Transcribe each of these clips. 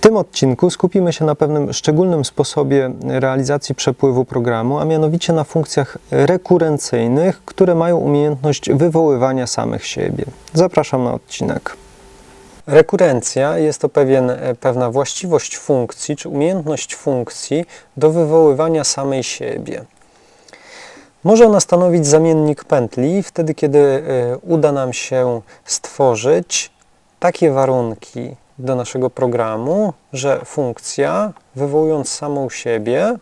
W tym odcinku skupimy się na pewnym szczególnym sposobie realizacji przepływu programu, a mianowicie na funkcjach rekurencyjnych, które mają umiejętność wywoływania samych siebie. Zapraszam na odcinek. Rekurencja jest to pewien, pewna właściwość funkcji, czy umiejętność funkcji do wywoływania samej siebie. Może ona stanowić zamiennik pętli wtedy, kiedy e, uda nam się stworzyć takie warunki do naszego programu, że funkcja, wywołując samą siebie,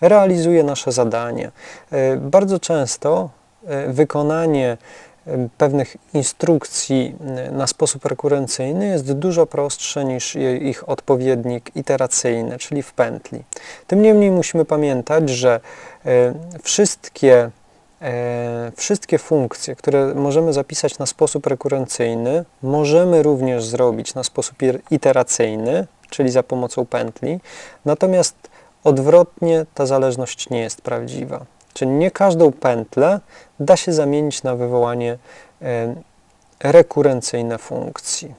realizuje nasze zadanie. E, Bardzo często e, wykonanie e, pewnych instrukcji na sposób rekurencyjny jest dużo prostsze niż ich odpowiednik iteracyjny, czyli w pętli. Tym niemniej musimy pamiętać, że wszystkie Wszystkie funkcje, które możemy zapisać na sposób rekurencyjny, możemy również zrobić na sposób iteracyjny, czyli za pomocą pętli. Natomiast odwrotnie ta zależność nie jest prawdziwa. Czyli nie każdą pętlę da się zamienić na wywołanie e, rekurencyjne funkcji.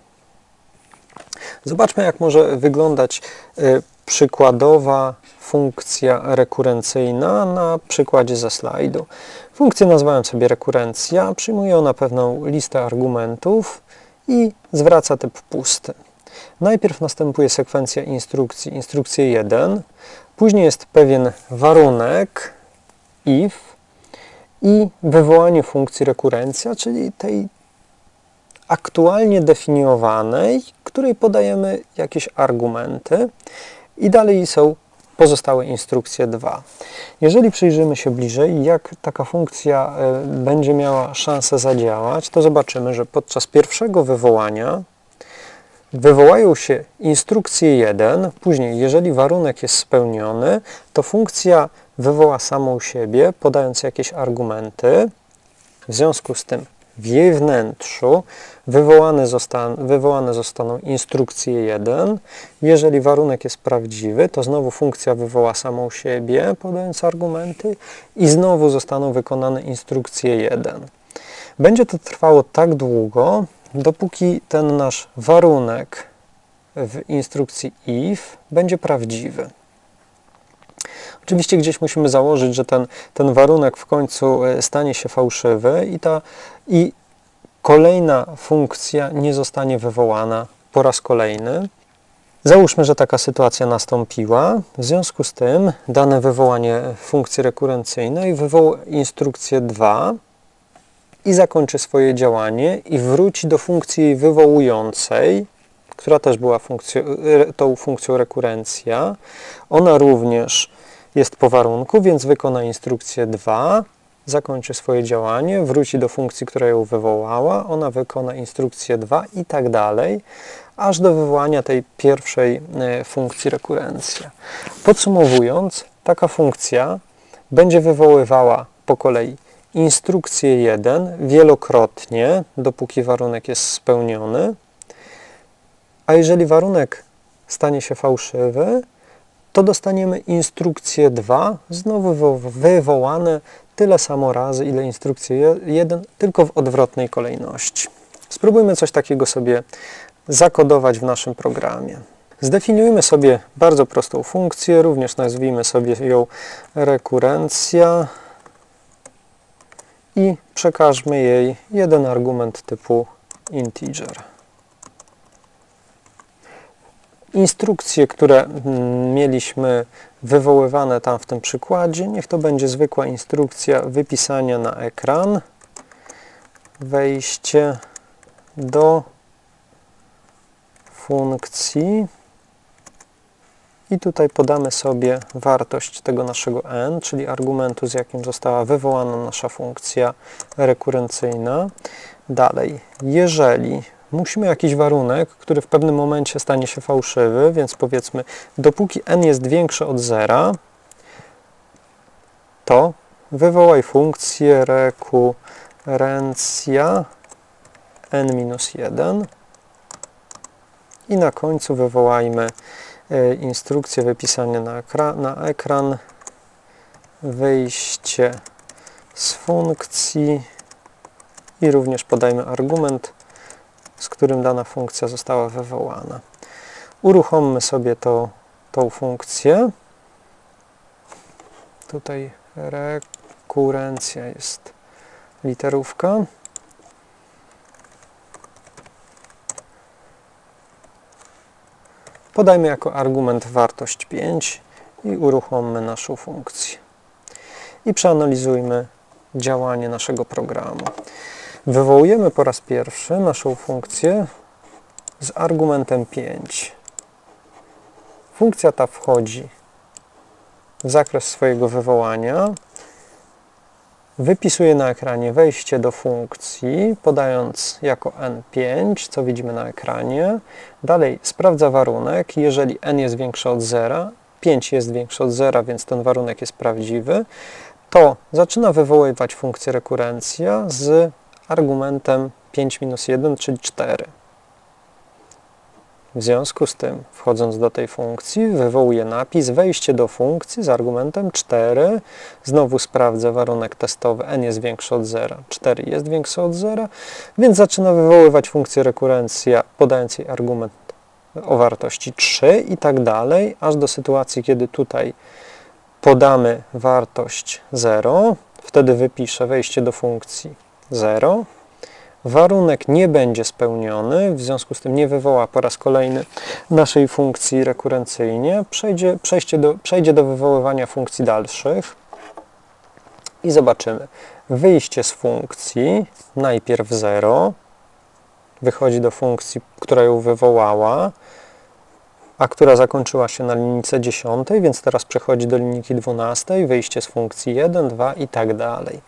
Zobaczmy, jak może wyglądać e, przykładowa funkcja rekurencyjna na przykładzie ze slajdu. Funkcję nazwałem sobie rekurencja, przyjmuje ona pewną listę argumentów i zwraca typ pusty. Najpierw następuje sekwencja instrukcji, instrukcja 1, później jest pewien warunek if i wywołanie funkcji rekurencja, czyli tej aktualnie definiowanej, której podajemy jakieś argumenty i dalej są pozostałe instrukcje 2. Jeżeli przyjrzymy się bliżej, jak taka funkcja e, będzie miała szansę zadziałać, to zobaczymy, że podczas pierwszego wywołania wywołają się instrukcje 1, później jeżeli warunek jest spełniony, to funkcja wywoła samą siebie, podając jakieś argumenty. W związku z tym w jej wnętrzu wywołane, zostan, wywołane zostaną instrukcje 1. Jeżeli warunek jest prawdziwy, to znowu funkcja wywoła samą siebie, podając argumenty i znowu zostaną wykonane instrukcje 1. Będzie to trwało tak długo, dopóki ten nasz warunek w instrukcji if będzie prawdziwy. Oczywiście gdzieś musimy założyć, że ten, ten warunek w końcu e, stanie się fałszywy i, ta, i kolejna funkcja nie zostanie wywołana po raz kolejny. Załóżmy, że taka sytuacja nastąpiła. W związku z tym dane wywołanie funkcji rekurencyjnej wywoła instrukcję 2 i zakończy swoje działanie i wróci do funkcji jej wywołującej, która też była funkcją, e, tą funkcją rekurencja. Ona również jest po warunku, więc wykona instrukcję 2, zakończy swoje działanie, wróci do funkcji, która ją wywołała, ona wykona instrukcję 2 i tak dalej, aż do wywołania tej pierwszej e, funkcji rekurencja. Podsumowując, taka funkcja będzie wywoływała po kolei instrukcję 1 wielokrotnie, dopóki warunek jest spełniony, a jeżeli warunek stanie się fałszywy, to dostaniemy instrukcję 2, znowu wywo- wywołane tyle samo razy, ile instrukcję 1, tylko w odwrotnej kolejności. Spróbujmy coś takiego sobie zakodować w naszym programie. Zdefiniujmy sobie bardzo prostą funkcję, również nazwijmy sobie ją rekurencja i przekażmy jej jeden argument typu integer. Instrukcje, które mm, mieliśmy wywoływane tam w tym przykładzie, niech to będzie zwykła instrukcja wypisania na ekran, wejście do funkcji. I tutaj podamy sobie wartość tego naszego n, czyli argumentu, z jakim została wywołana nasza funkcja rekurencyjna. Dalej, jeżeli musimy jakiś warunek, który w pewnym momencie stanie się fałszywy, więc powiedzmy, dopóki n jest większe od zera, to wywołaj funkcję rekurencja n-1 i na końcu wywołajmy e, instrukcję wypisania na, na ekran, wyjście z funkcji i również podajmy argument, z którym dana funkcja została wywołana. Uruchommy sobie to, tą funkcję. Tutaj rekurencja jest literówka. Podajmy jako argument wartość 5 i uruchommy naszą funkcję. I przeanalizujmy działanie naszego programu. Wywołujemy po raz pierwszy naszą funkcję z argumentem 5. Funkcja ta wchodzi w zakres swojego wywołania, wypisuje na ekranie wejście do funkcji, podając jako n5, co widzimy na ekranie. Dalej sprawdza warunek, jeżeli n jest większy od 0, 5 jest większy od 0, więc ten warunek jest prawdziwy, to zaczyna wywoływać funkcję rekurencja z argumentem 5 minus 1, czyli 4. W związku z tym, wchodząc do tej funkcji, wywołuję napis wejście do funkcji z argumentem 4. Znowu sprawdzę warunek testowy n jest większy od 0, 4 jest większy od 0, więc zaczyna wywoływać funkcję rekurencja, podając jej argument o wartości 3 i tak dalej, aż do sytuacji, kiedy tutaj podamy wartość 0, wtedy wypiszę wejście do funkcji 0, warunek nie będzie spełniony, w związku z tym nie wywoła po raz kolejny naszej funkcji rekurencyjnie, przejdzie, przejście do, przejdzie do wywoływania funkcji dalszych i zobaczymy. Wyjście z funkcji, najpierw 0, wychodzi do funkcji, która ją wywołała, a która zakończyła się na linijce 10, więc teraz przechodzi do linijki 12, wyjście z funkcji 1, 2 i tak dalej.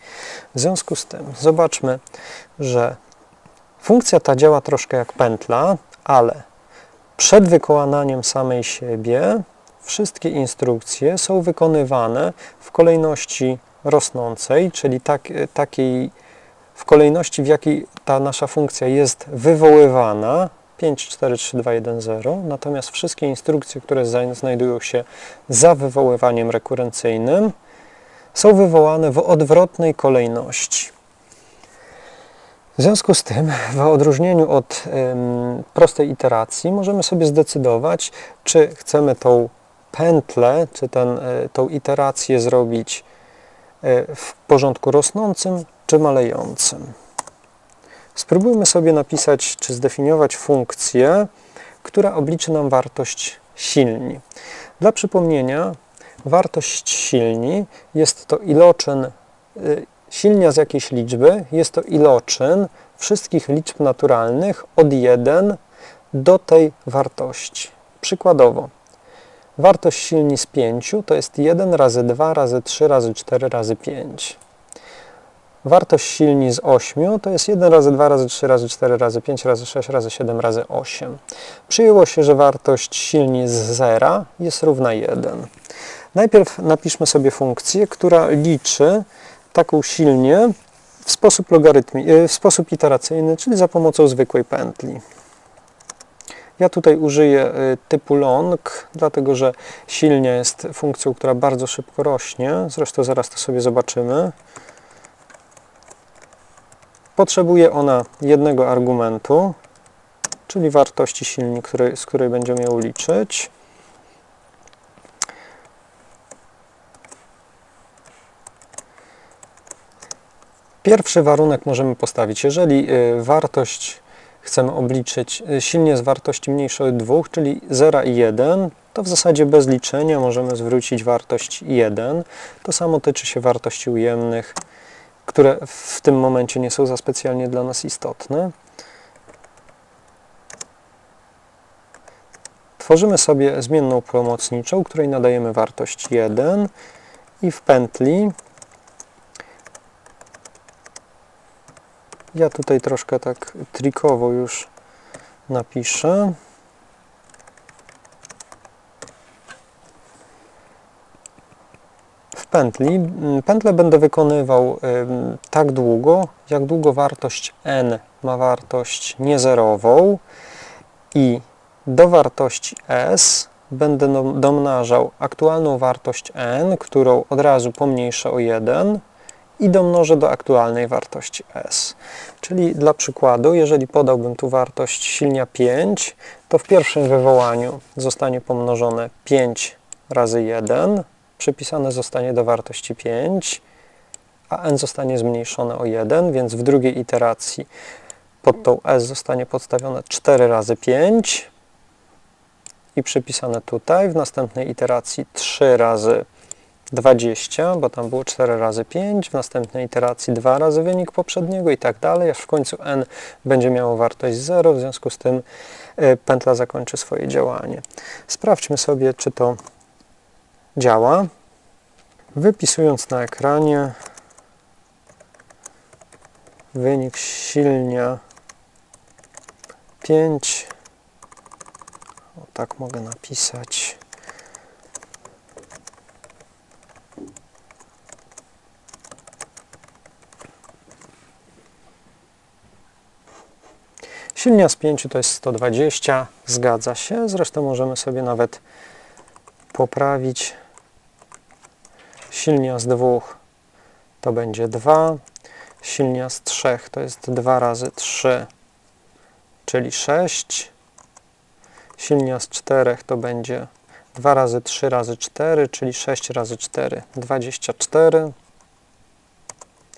W związku z tym zobaczmy, że funkcja ta działa troszkę jak pętla, ale przed wykonaniem samej siebie wszystkie instrukcje są wykonywane w kolejności rosnącej, czyli tak, takiej w kolejności, w jakiej ta nasza funkcja jest wywoływana, 5, 4, 3, 2, 1, 0. Natomiast wszystkie instrukcje, które znajdują się za wywoływaniem rekurencyjnym, są wywołane w odwrotnej kolejności. W związku z tym, w odróżnieniu od ym, prostej iteracji, możemy sobie zdecydować, czy chcemy tą pętlę, czy ten, y, tą iterację zrobić y, w porządku rosnącym, czy malejącym. Spróbujmy sobie napisać, czy zdefiniować funkcję, która obliczy nam wartość silni. Dla przypomnienia, wartość silni jest to iloczyn, y, silnia z jakiejś liczby, jest to iloczyn wszystkich liczb naturalnych od 1 do tej wartości. Przykładowo, wartość silni z 5 to jest 1 razy 2 razy 3 razy 4 razy 5. Wartość silni z 8 to jest 1 razy 2 razy 3 razy 4 razy 5 razy 6 razy 7 razy 8. Przyjęło się, że wartość silni z 0 jest równa 1. Najpierw napiszmy sobie funkcję, która liczy taką silnię w sposób, logarytmi, e, w sposób iteracyjny, czyli za pomocą zwykłej pętli. Ja tutaj użyję e, typu long, dlatego że silnia jest funkcją, która bardzo szybko rośnie. Zresztą zaraz to sobie zobaczymy. Potrzebuje ona jednego argumentu, czyli wartości silni, z której będziemy ją liczyć. Pierwszy warunek możemy postawić. Jeżeli y, wartość chcemy obliczyć y, silnie z wartości mniejszej od 2, czyli 0 i 1, to w zasadzie bez liczenia możemy zwrócić wartość 1. To samo tyczy się wartości ujemnych które w tym momencie nie są za specjalnie dla nas istotne. Tworzymy sobie zmienną pomocniczą, której nadajemy wartość 1 i w pętli ja tutaj troszkę tak trikowo już napiszę. Pętli. Pętlę będę wykonywał tak długo, jak długo wartość n ma wartość niezerową i do wartości s będę domnażał aktualną wartość n, którą od razu pomniejszę o 1 i domnożę do aktualnej wartości s. Czyli dla przykładu, jeżeli podałbym tu wartość silnia 5, to w pierwszym wywołaniu zostanie pomnożone 5 razy 1, przypisane zostanie do wartości 5, a n zostanie zmniejszone o 1, więc w drugiej iteracji pod tą s zostanie podstawione 4 razy 5 i przypisane tutaj, w następnej iteracji 3 razy 20, bo tam było 4 razy 5, w następnej iteracji 2 razy wynik poprzedniego i tak dalej, aż w końcu n będzie miało wartość 0, w związku z tym y, pętla zakończy swoje działanie. Sprawdźmy sobie, czy to działa. Wypisując na ekranie wynik silnia 5, o, tak mogę napisać. Silnia z 5 to jest 120, zgadza się. Zresztą możemy sobie nawet poprawić. Silnia z 2 to będzie 2. Silnia z 3 to jest 2 razy 3, czyli 6. Silnia z 4 to będzie 2 razy 3 razy 4, czyli 6 razy 4, 24.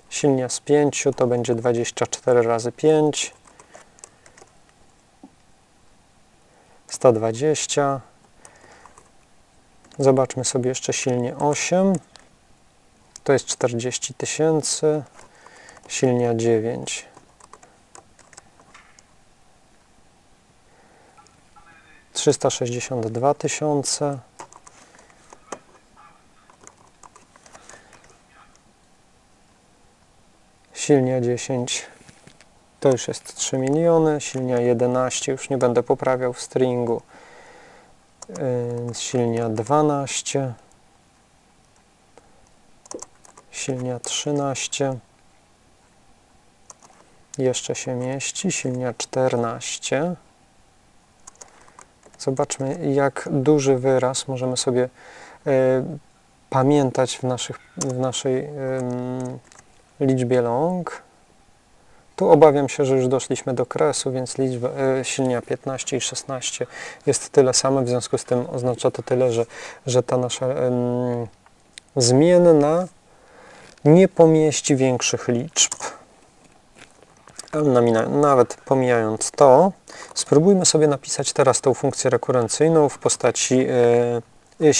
Silnia z 5 to będzie 24 razy 5, 120. Zobaczmy sobie jeszcze silnie 8. To jest 40 tysięcy. Silnia 9. Trzysta sześćdziesiąt dwa tysiące. Silnia 10 to już jest 3 miliony, silnia 11, już nie będę poprawiał w stringu, yy, silnia 12, silnia 13, jeszcze się mieści, silnia 14. Zobaczmy, jak duży wyraz możemy sobie yy, pamiętać w, naszych, w naszej yy, liczbie long. Tu obawiam się, że już doszliśmy do kresu, więc liczba e, silnia 15 i 16 jest tyle same, w związku z tym oznacza to tyle, że, że ta nasza zmienna nie pomieści większych liczb. Nawet pomijając to, spróbujmy sobie napisać teraz tą funkcję rekurencyjną w postaci, e, e,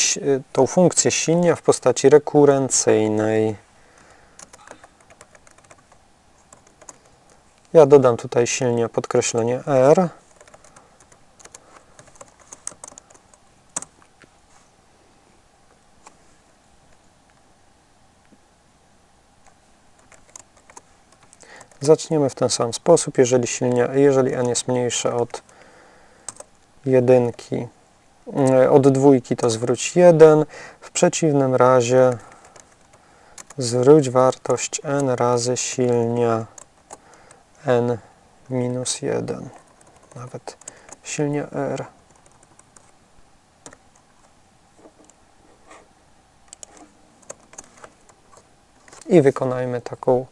tą funkcję silnia w postaci rekurencyjnej. Ja dodam tutaj silnie podkreślenie R. Zaczniemy w ten sam sposób. Jeżeli, silnie, jeżeli n jest mniejsze od jedynki, e, od dwójki, to zwróć 1. W przeciwnym razie zwróć wartość n razy silnia n minus 1, nawet silnie r. I wykonajmy taką,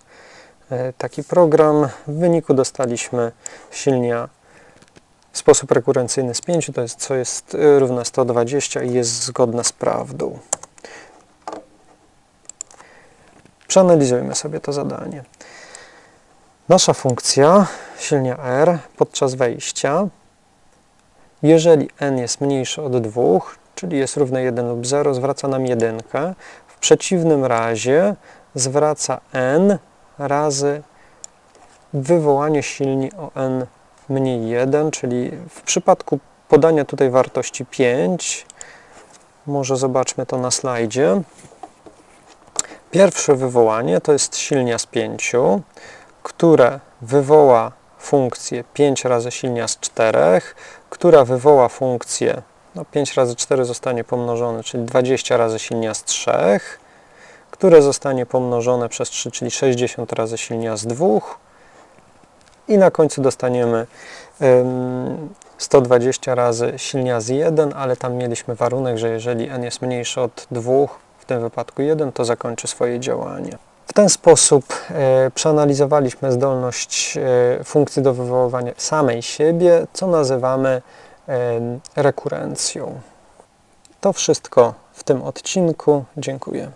taki program. W wyniku dostaliśmy silnia w sposób rekurencyjny z 5, to jest co jest e, równe 120 i jest zgodne z prawdą. Przeanalizujmy sobie to zadanie. Nasza funkcja silnia r podczas wejścia, jeżeli n jest mniejszy od 2, czyli jest równe 1 lub 0, zwraca nam jedynkę. W przeciwnym razie zwraca n razy wywołanie silni o n mniej 1, czyli w przypadku podania tutaj wartości 5, może zobaczmy to na slajdzie. Pierwsze wywołanie to jest silnia z 5, które wywoła funkcję 5 razy silnia z 4, która wywoła funkcję, no 5 razy 4 zostanie pomnożone, czyli 20 razy silnia z 3, które zostanie pomnożone przez 3, czyli 60 razy silnia z 2 i na końcu dostaniemy 120 razy silnia z 1, ale tam mieliśmy warunek, że jeżeli n jest mniejszy od 2, w tym wypadku 1, to zakończy swoje działanie. W ten sposób e, przeanalizowaliśmy zdolność e, funkcji do wywoływania samej siebie, co nazywamy rekurencją. To wszystko w tym odcinku. Dziękuję.